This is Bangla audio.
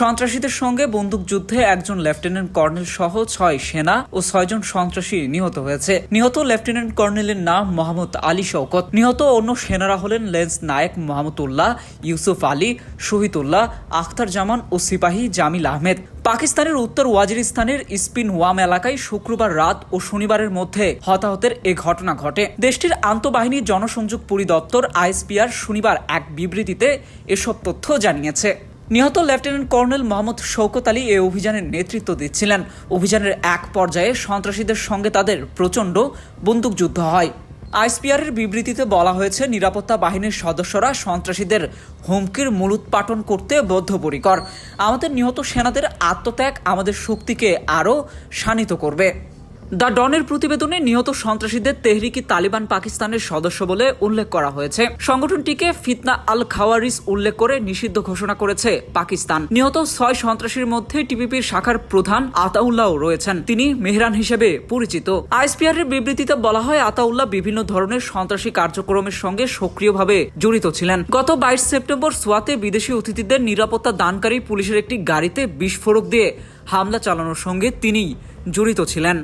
সন্ত্রাসীদের সঙ্গে বন্দুকযুদ্ধে একজন লেফটেন্যান্ট কর্নেল সহ ছয় সেনা ও ছয়জন সন্ত্রাসী নিহত হয়েছে। নিহত লেফটেন্যান্ট কর্নেলের নাম মোহাম্মদ আলী শওকত। নিহত অন্য সেনারা হলেন লেন্স নায়েক মোহাম্মদুল্লাহ, ইউসুফ আলী, শহীদুল্লাহ আখতার জামান ও সিপাহী জামিল আহমেদ। পাকিস্তানের উত্তর ওয়াজিরিস্তানের স্পিন ওয়াম এলাকায় শুক্রবার রাত ও শনিবারের মধ্যে হতাহতের এ ঘটনা ঘটে। দেশটির আন্তঃবাহিনী জনসংযোগ পরিদপ্তর আইএসপিআর শনিবার এক বিবৃতিতে এসব তথ্য জানিয়েছে। নিহত লেফটেন্যান্ট কর্নেল মোহাম্মদ শৌকত আলী এ অভিযানের নেতৃত্ব দিচ্ছিলেন। অভিযানের এক পর্যায়ে সন্ত্রাসীদের সঙ্গে তাদের প্রচণ্ড বন্দুকযুদ্ধ হয়। আইসপিআরের বিবৃতিতে বলা হয়েছে, নিরাপত্তা বাহিনীর সদস্যরা সন্ত্রাসীদের হুমকির মূল মূলোৎপাটন করতে বদ্ধপরিকর। আমাদের নিহত সেনাদের আত্মত্যাগ আমাদের শক্তিকে আরও শানিত করবে। দ্য ডনের প্রতিবেদনে নিহত সন্ত্রাসীদের তেহরিকি তালিবান পাকিস্তানের সদস্য বলে উল্লেখ করা হয়েছে। সংগঠনটিকে ফিতনা আল খাওয়ারিস উল্লেখ করে নিষিদ্ধ ঘোষণা করেছে পাকিস্তান। নিহত ছয় সন্ত্রাসীর মধ্যে টিপিপির শাখার প্রধান আতাউল্লাহ রয়েছেন। তিনি মেহরান হিসেবে পরিচিত। আইএসপিআর এর বিবৃতিতে বলা হয়, আতাউল্লাহ বিভিন্ন ধরনের সন্ত্রাসী কার্যক্রমের সঙ্গে সক্রিয়ভাবে জড়িত ছিলেন। গত বাইশ সেপ্টেম্বর সোয়াতে বিদেশি অতিথিদের নিরাপত্তা দানকারী পুলিশের একটি গাড়িতে বিস্ফোরক দিয়ে হামলা চালানোর সঙ্গে তিনি জড়িত ছিলেন।